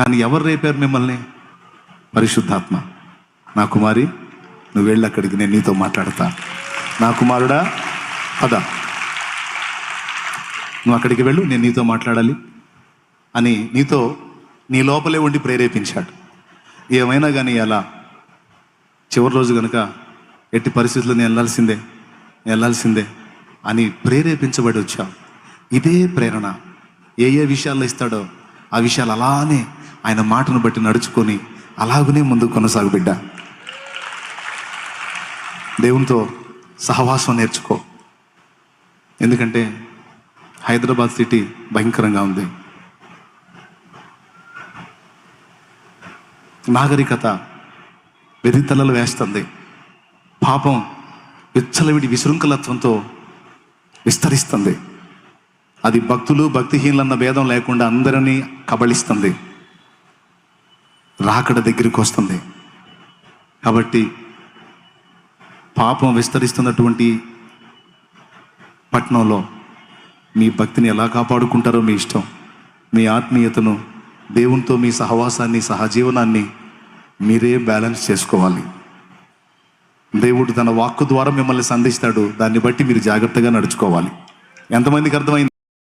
కానీ ఎవరు రేపారు మిమ్మల్ని? పరిశుద్ధాత్మ. నా కుమారి నువ్వు వెళ్ళి అక్కడికి నేను నీతో మాట్లాడతా. నా కుమారుడా పద. నువ్వు అక్కడికి వెళ్ళు నేను నీతో మాట్లాడాలి అని నీతో నీ లోపలే ఉండి ప్రేరేపించాడు. ఏమైనా కానీ అలా చివరి రోజు కనుక ఎట్టి పరిస్థితుల్లో నేను వెళ్ళాల్సిందే నేను వెళ్ళాల్సిందే అని ప్రేరేపించబడి వచ్చావు. ఇదే ప్రేరణ. ఏ ఏ విషయాల్లో ఇస్తాడో ఆ విషయాలు అలానే ఆయన మాటను బట్టి నడుచుకొని అలాగనే ముందుకు కొనసాగు బిడ్డ దేవునితో సహవాసం నేర్చుకో. ఎందుకంటే హైదరాబాద్ సిటీ భయంకరంగా ఉంది. నాగరికత వెరితలలు వేస్తుంది. పాపం విచ్చలవిడి విశృంఖలత్వంతో విస్తరిస్తుంది. అది భక్తులు భక్తిహీనులన్న భేదం లేకుండా అందరినీ కబళిస్తుంది. రాకడ దగ్గరికి వస్తుంది. కాబట్టి పాపం విస్తరిస్తున్నటువంటి పట్టణంలో మీ భక్తిని ఎలా కాపాడుకుంటారో మీ ఇష్టం. మీ ఆత్మీయతను దేవునితో మీ సహవాసాన్ని సహజీవనాన్ని మీరే బ్యాలెన్స్ చేసుకోవాలి. దేవుడు తన వాక్కు ద్వారా మిమ్మల్ని సంధిస్తాడు. దాన్ని బట్టి మీరు జాగ్రత్తగా నడుచుకోవాలి. ఎంతమందికి అర్థమైంది?